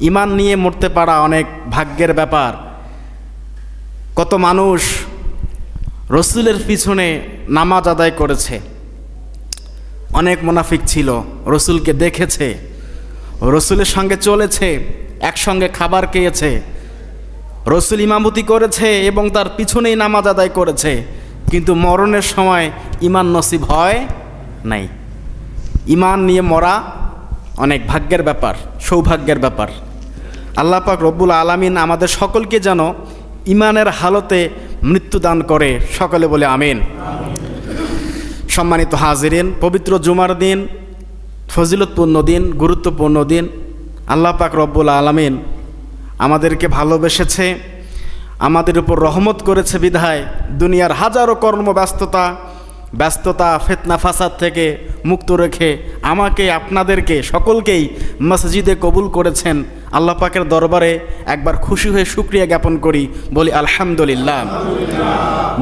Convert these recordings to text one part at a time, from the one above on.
ইমান নিয়ে মরতে পারা অনেক ভাগ্যের ব্যাপার। কত মানুষ রসুলের পিছনে নামাজ আদায় করেছে। অনেক মুনাফিক ছিল, রসুলকে দেখেছে, রসুলের সঙ্গে চলেছে, একসঙ্গে খাবার খেয়েছে। রসুল ইমামতি করেছে এবং তার পিছনেই নামাজ আদায় করেছে, কিন্তু মরণের সময় ইমান নসিব হয় নাই। ইমান নিয়ে মরা অনেক ভাগ্যের ব্যাপার, সৌভাগ্যের ব্যাপার। আল্লাহ পাক রব্বুল আলামিন আমাদের সকলকে যেন ইমানের হালতে মৃত্যুদান করে। সকলে বলে আমিন। সম্মানিত হাজিরিন, পবিত্র জুমার দিন, ফজিলতপূর্ণ দিন, গুরুত্বপূর্ণ দিন। আল্লাহ পাক রব্বুল আলামিন আমাদেরকে ভালোবেসেছে, আমাদের উপর রহমত করেছে বিধায় দুনিয়ার হাজারো কর্মব্যস্ততা ব্যস্ততা, ফেতনা, ফাসাদ থেকে মুক্ত রেখে আমাকে, আপনাদেরকে, সকলকেই মসজিদে কবুল করেছেন। আল্লাহ পাকের দরবারে একবার খুশি হয়ে শুক্রিয়া জ্ঞাপন করি, বলি আলহামদুলিল্লাহ।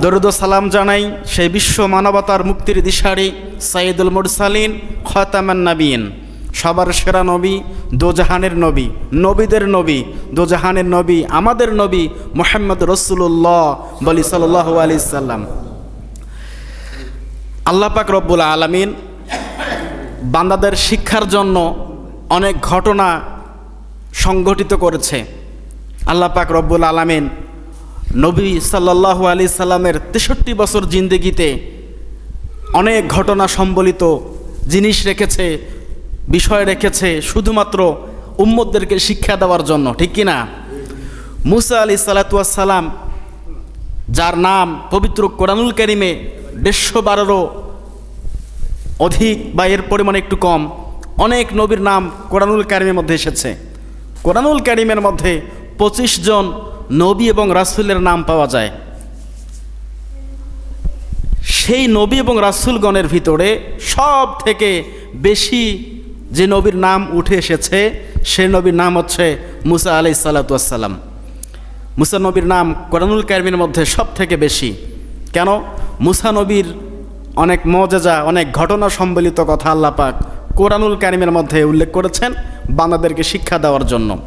দরুদ সালাম জানাই সেই বিশ্ব মানবতার মুক্তির দিশারি সাইদুল মুরসালিন, খতামান নাবিন। সবার সেরা নবী, দোজাহানের নবী, নবীদের নবী, দোজাহানের নবী, আমাদের নবী মোহাম্মদ রসুল্লাহ বলি সাল্লাহ আলি সাল্লাম। আল্লাহ পাক রব্বুল আলমিন বান্দাদের শিক্ষার জন্য অনেক ঘটনা সংগঠিত করেছে। আল্লাহ পাক রব্বুল আলমিন নবী সাল্লাহ আলি সাল্লামের তেষট্টি বছর জিন্দেগিতে অনেক ঘটনা সম্বলিত জিনিস রেখেছে, বিষয় রেখেছে, শুধুমাত্র উম্মদদেরকে শিক্ষা দেওয়ার জন্য, ঠিক কি না? মুসা আলি সালাতাম যার নাম পবিত্র কোরআনুল করিমে দেড়শো বারোরও অধিক বা এর পরিমাণ একটু কম অনেক নবীর নাম কোরআনুল কারিমের মধ্যে এসেছে। কোরআনুল কারিমের মধ্যে পঁচিশ জন নবী এবং রাসুলের নাম পাওয়া যায়। সেই নবী এবং রাসুলগণের ভিতরে সব থেকে বেশি যে নবীর নাম উঠে এসেছে সেই নবীর নাম হচ্ছে মুসা আলি সালাতাম মুসা নবীর নাম কোরআনুল কারিমের মধ্যে সব থেকে বেশি। কেন? মুসা নবীর অনেক মজাজা অনেক ঘটনা সম্বলিত কথা আল্লাপাক কোরআনুল কারিমের মধ্যে উল্লেখ করেছেন বান্দাদেরকে শিক্ষা দেওয়ার জন্য।